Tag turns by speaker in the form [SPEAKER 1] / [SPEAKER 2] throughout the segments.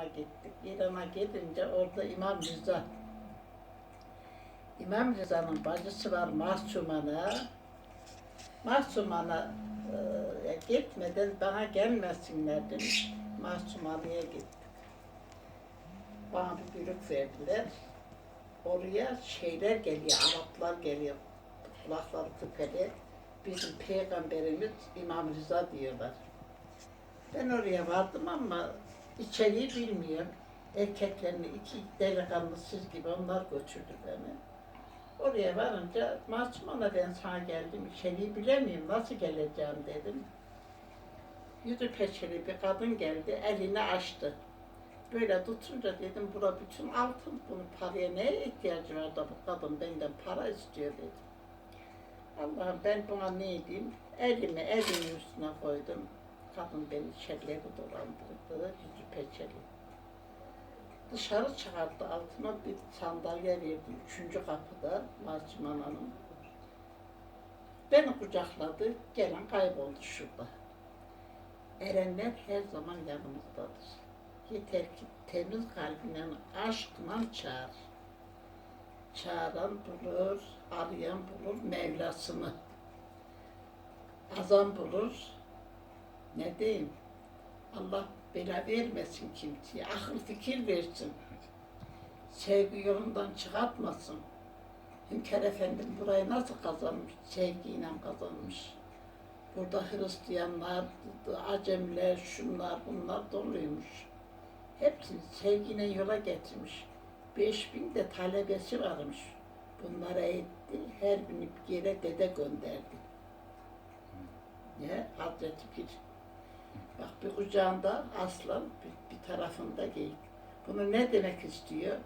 [SPEAKER 1] İran'a gittik. İran'a gidince orada İmam Rıza. İmam Rıza'nın bacısı var Mahsumana. Mahsumana e, gitmeden bana gelmesinler demiş. Mahsumana'ya gittik. Bana bir bürük verdiler. Oraya şeyler geliyor, Araplar geliyor. Kulakları küpeli. Bizim peygamberimiz İmam Rıza diyorlar. Ben oraya vardım ama içeriği bilmiyorum. Erkeklerini iki delikanlı siz gibi onlar götürdü beni. Oraya varınca Masumana ben sana geldim. İçeriği bilemiyorum. Nasıl geleceğim dedim. Yüzü peçeli bir kadın geldi. Elini açtı. Böyle tutunca dedim bura bütün altın. Bunun paraya neye ihtiyacı var da bu kadın benden para istiyor dedim. Allah'ım ben buna ne edeyim? Elimi elimin üstüne koydum. Kadın beni içeriye dolandırdı. Yüzü peçeli. Dışarı çıkarttı altına bir sandalye verdi. Üçüncü kapıda Masum Hanım. Beni kucakladı. Gelen kayboldu şurada. Erenler her zaman yanımızdadır. Yeter ki temiz kalbinden aşkla çağır. Çağıran bulur, arayan bulur Mevlasını. Azan bulur, ne diyeyim, Allah bela vermesin kimseye, akıl fikir versin. Sevgi yolundan çıkartmasın. Hünkar Efendim burayı nasıl kazanmış? Sevgiyle kazanmış. Burada Hristiyanlar, Acemler, şunlar bunlar doluymuş. Hepsini sevgiyle yola getirmiş. Beş bin de talebesi varmış. Bunlara etti, her birini bir yere dede gönderdi. Ne? Hazreti Pir. Bak bir kucağında aslan, bir, bir tarafında geyik. Bunu ne demek istiyor?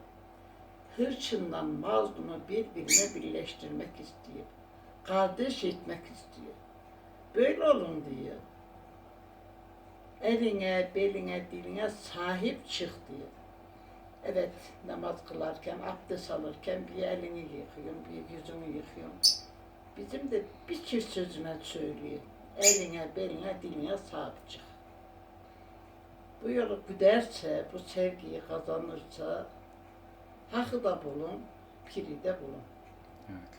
[SPEAKER 1] Hırçınla mazlumu birbirine birleştirmek istiyor. Kardeş etmek istiyor. Böyle olun diyor. Eline, beline, diline sahip çık diyor. Evet, namaz kılarken, abdest alırken bir elini yıkıyorum, bir yüzünü yıkıyorum. Bizim de bir çift sözüne söylüyor. Eline, beline, diline sahip çık. Bu yolu giderse, bu sevgiyi kazanırsa, hakkı da bulun, piri de bulun.
[SPEAKER 2] Evet.